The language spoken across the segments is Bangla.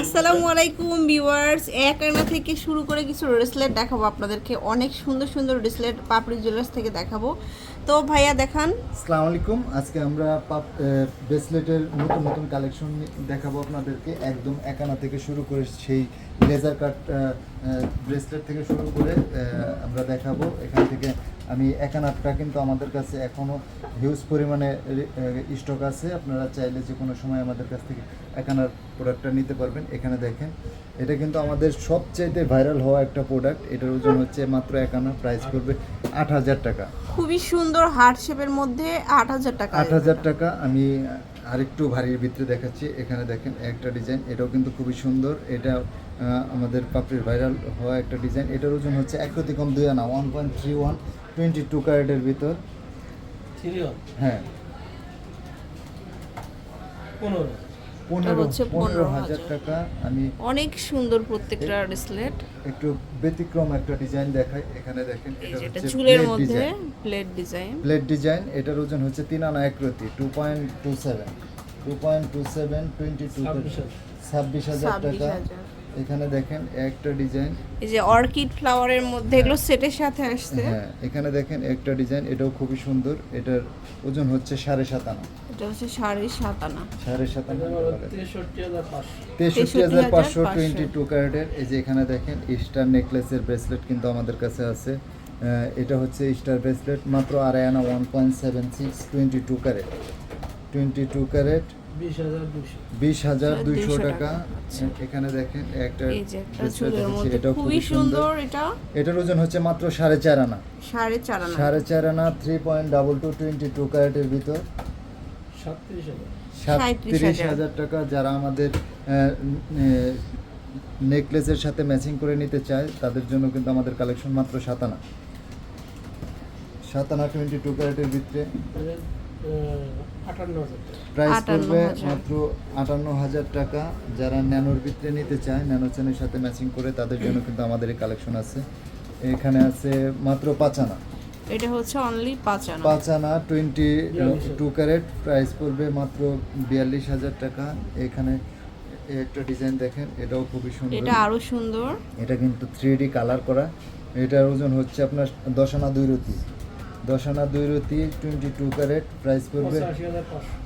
আসসালামু আলাইকুম ভিউয়ার্স এক আনা থেকে শুরু করে কিছু ব্রেসলেট দেখাবো আপনাদেরকে। অনেক সুন্দর সুন্দর ব্রেসলেট পাপড়ি জুয়েলার্স থেকে দেখাবো। তো ভাইয়া দেখান। আসসালামু আলাইকুম। আজকে আমরা ব্রেসলেটের নতুন নতুন কালেকশন দেখাবো আপনাদেরকে। একদম একানা থেকে শুরু করে সেই লেজার কাট ব্রেসলেট থেকে শুরু করে আমরা দেখাবো। এখান থেকে আমি একানাটা কিন্তু আমাদের কাছে এখনও হিউজ পরিমাণে স্টক আছে। আপনারা চাইলে যে কোনো সময় আমাদের কাছ থেকে একানার প্রোডাক্টটা নিতে পারবেন। এখানে দেখেন এটা কিন্তু আমাদের সবচাইতে ভাইরাল হওয়া একটা প্রোডাক্ট এটার ওজন হচ্ছে মাত্র একানা প্রাইস করবে আট হাজার টাকা। খুবই সুন্দর হার্ট শেপের মধ্যে আট হাজার টাকা। আট হাজার টাকা আমি আরেকটু ভারীর ভিতরে দেখাচ্ছি। এখানে দেখেন একটা ডিজাইন এটাও কিন্তু খুবই সুন্দর। এটা আমাদের পাপড়ির ভাইরাল হওয়া একটা ডিজাইন। এটার ওজন হচ্ছে এক অতি কম দুই আনা one point three one twenty two ক্যারেটের ভিতর। হ্যাঁ। পনেরো। হচ্ছে পনেরো হাজার টাকা আমি অনেক সুন্দর প্রত্যেকটা ব্রেসলেট একটু ব্যতিক্রম একটা ডিজাইন দেখাই। এখানে দেখেন এটা যে হচ্ছে চুলের প্লেট মধ্যে design plate design plate design এটার ওজন হচ্ছে তিন আনা এক রতি two point two seven two point two seven twenty two ছাব্বিশ হাজার টাকা। এখানে দেখেন একটা ডিজাইন। এই যে অর্কিড ফ্লাওয়ারের মধ্যে এগুলো সেটের সাথে আসছে। হ্যাঁ এখানে দেখেন একটা ডিজাইন এটাও খুবই সুন্দর। এটার ওজন হচ্ছে সাড়ে সাত আনা। এটা হচ্ছে সাড়ে সাত আনা। সাড়ে সাত আনা তেষট্টি হাজার পাঁচশো তেষট্টি হাজার পাঁচশো 63,500 টোয়েন্টি টু ক্যারেটের। এই যে এখানে দেখেন স্টার নেকলেসের ব্রেসলেট কিন্তু আমাদের কাছে আছে। এটা হচ্ছে স্টার ব্রেসলেট মাত্র আড়াই আনা one point seven six twenty two carat. Twenty two carat বিশ হাজার দুইশো। টাকা। আচ্ছা। এখানে দেখেন একটা এটাও খুবই সুন্দর। এটা। এটার ওজন হচ্ছে মাত্র সাড়ে চার আনা। সাড়ে চার আনা। সাড়ে চার আনা three point double two twenty two ক্যারেটের ভিতর। সাতত্রিশ হাজার। সাতত্রিশ হাজার। টাকা যারা আমাদের নেকলেসের সাথে ম্যাচিং করে নিতে চায় তাদের জন্য কিন্তু আমাদের কালেকশন মাত্র সাতানা সাতানা টোয়েন্টি টু ক্যারেটের ভিতরে। প্রাইস 58,000 পড়বে মাত্র আটান্ন হাজার টাকা। যারা ন্যানোর ভিতরে নিতে চায় ন্যানো চেনের সাথে ম্যাচিং করে তাদের জন্য কিন্তু আমাদের এই কালেকশন আছে। এখানে আছে মাত্র পাঁচানা। এটা হচ্ছে অনলি পাঁচ আনা পাঁচানা টোয়েন্টি টু ক্যারেট প্রাইস পড়বে মাত্র বিয়াল্লিশ হাজার টাকা। এখানে একটা ডিজাইন দেখেন এটাও খুবই সুন্দর। এটা আরও সুন্দর। এটা কিন্তু থ্রি ডি কালার করা। এটার ওজন হচ্ছে আপনার দশানা দুই রতি। দশানা দুই রতি টোয়েন্টি টু ক্যারেট প্রাইস পড়বে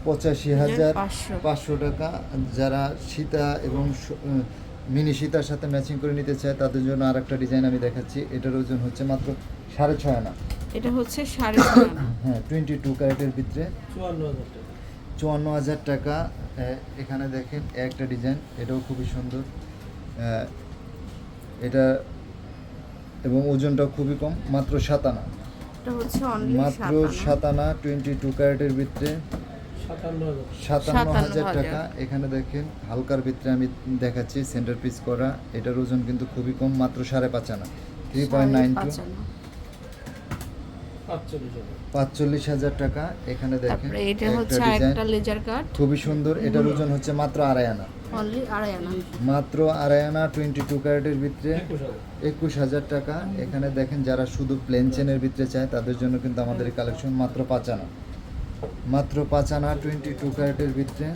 পঁচাশি হাজার পাঁচশো। টাকা। যারা সীতা এবং মিনি সীতার সাথে ম্যাচিং করে নিতে চায় তাদের জন্য আর একটা ডিজাইন আমি দেখাচ্ছি। এটার ওজন হচ্ছে মাত্র সাড়ে ছয় আনা। এটা হচ্ছে সাড়ে হ্যাঁ টোয়েন্টি টু ক্যারেটের ভিতরে চুয়ান্ন হাজার টাকা। এখানে দেখেন একটা ডিজাইন এটাও খুবই সুন্দর। এটা এবং ওজনটাও খুবই কম মাত্র সাতানা এটা হচ্ছে অনলি মাত্র সাত আনা। সাতানা টোয়েন্টি টু ক্যারেটের ভিতরে। সাতান্ন হাজার। সাতান্ন সাতান্ন হাজার হাজার। টাকা। এখানে দেখেন হালকার ভিতরে আমি দেখাচ্ছি সেন্টার পিস করা। এটার ওজন কিন্তু খুবই কম মাত্র সাড়ে পাঁচ আনা। থ্রি পয়েন্ট নাইন টু পাঁচ আনা। পাঁচচল্লিশ হাজার। টাকা। এখানে দেখেন এটা হচ্ছে আরেকটা লেজার কাট খুবই সুন্দর। এটার ওজন হচ্ছে মাত্র আড়াই আনা। অনলি আড়াই আনা। মাত্র আড়াই আনা টোয়েন্টি টু ক্যারেটের ভিতরে একুশ হাজার টাকা। এখানে দেখেন যারা শুধু প্লেন চেনের ভিতরে চায় তাদের জন্য কিন্তু আমাদের কালেকশন মাত্র পাঁচ আনা। মাত্র পাঁচ আনা টোয়েন্টি টু ক্যারেটের ভিতরে।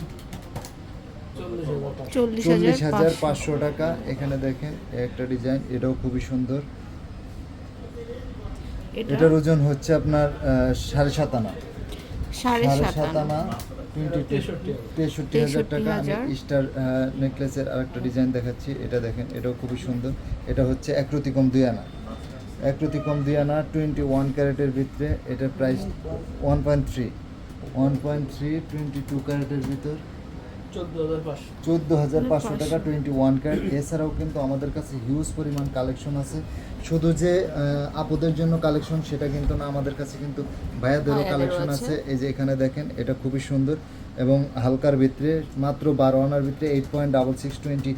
চল্লিশ হাজার পাঁচশো। টাকা। এখানে দেখেন একটা ডিজাইন এটাও খুবই সুন্দর। এটার ওজন হচ্ছে আপনার সাড়ে সাত আনা। সাড়ে সাত আনা। তেষট্টি হাজার। টাকা। আমি স্টার নেকলেসের আরেকটা ডিজাইন দেখাচ্ছি। এটা দেখেন এটাও খুবই সুন্দর। এটা হচ্ছে একরতি কম দুই আনা। একরতি দুই আনা টোয়েন্টি ওয়ান ক্যারেটের ভিতরে। এটার price one point three one point three twenty two ক্যারেটের ভিতর। চোদ্দ হাজার পাঁচশো। টাকা টোয়েন্টি ওয়ান ক্যারেট এছাড়াও কিন্তু আমাদের কাছে হিউজ পরিমাণ কালেকশন আছে। শুধু যে আপুদের জন্য কালেকশন সেটা কিন্তু না আমাদের কাছে কিন্তু ভাইয়াদেরও কালেকশন আছে। এই যে এখানে দেখেন এটা খুবই সুন্দর এবং হালকার ভিতরে মাত্র বারো আনার ভিতরে eight point double six twenty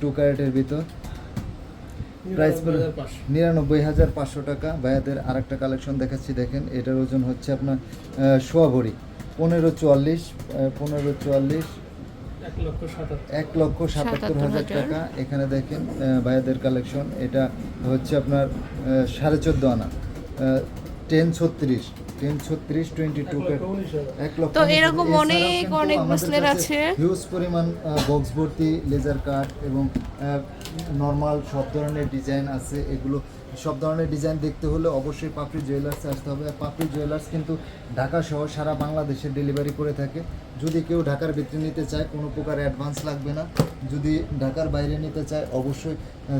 two ক্যারেটের ভিতর। প্রাইস নিরানব্বই হাজার পাঁচশো। নিরানব্বই হাজার পাঁচশো টাকা। ভাইয়াদের আরেকটা কালেকশন দেখাচ্ছি দেখেন এটার ওজন হচ্ছে আপনার সোয়া ভরি। পনেরো চুয়াল্লিশ পনেরো চুয়াল্লিশ এক লক্ষ সাতাত্তর হাজার। টাকা। এখানে দেখেন ভাইয়াদের কালেকশন এটা হচ্ছে আপনার সাড়ে চোদ্দ আনা। টেন ছত্রিশ। টেন ছত্রিশ টোয়েন্টি টু তো এরকম অনেক অনেক আমাদের আছে। হিউজ পরিমাণ বক্স ভর্তি লেজার কাট এবং নর্মাল সব ধরনের ডিজাইন আছে। এগুলো সব ধরনের ডিজাইন দেখতে হলে অবশ্যই পাপড়ি জুয়েলার্সে আসতে হবে। আর পাপড়ি জুয়েলার্স কিন্তু ঢাকা সহ সারা বাংলাদেশে ডেলিভারি করে থাকে। যদি কেউ ঢাকার ভিতরে নিতে চায়, কোনো প্রকার অ্যাডভান্স লাগবে না। যদি ঢাকার বাইরে নিতে চায়, অবশ্যই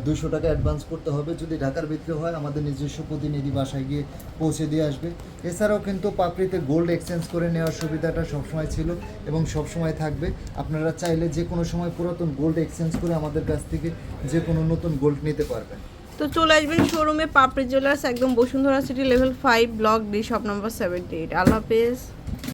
দুশো টাকা অ্যাডভান্স করতে হবে। যদি ঢাকার ভিতরে হয়, আমাদের নিজস্ব প্রতিনিধি বাসায় গিয়ে পৌঁছে দিয়ে আসবে। এছাড়াও কিন্তু পাপড়িতে গোল্ড এক্সচেঞ্জ করে নেওয়ার সুবিধাটা সবসময় ছিল এবং সবসময় থাকবে। আপনারা চাইলে যে কোনো সময় পুরাতন গোল্ড এক্সচেঞ্জ করে আমাদের কাছ থেকে যে কোনো নতুন গোল্ড নিতে পারবেন। তো চলে আসবেন শোরুমে পাপড়ি জুয়েলার্স একদম Bashundhara city level five block D shop number seventy eight আল্লাহ হাফেজ।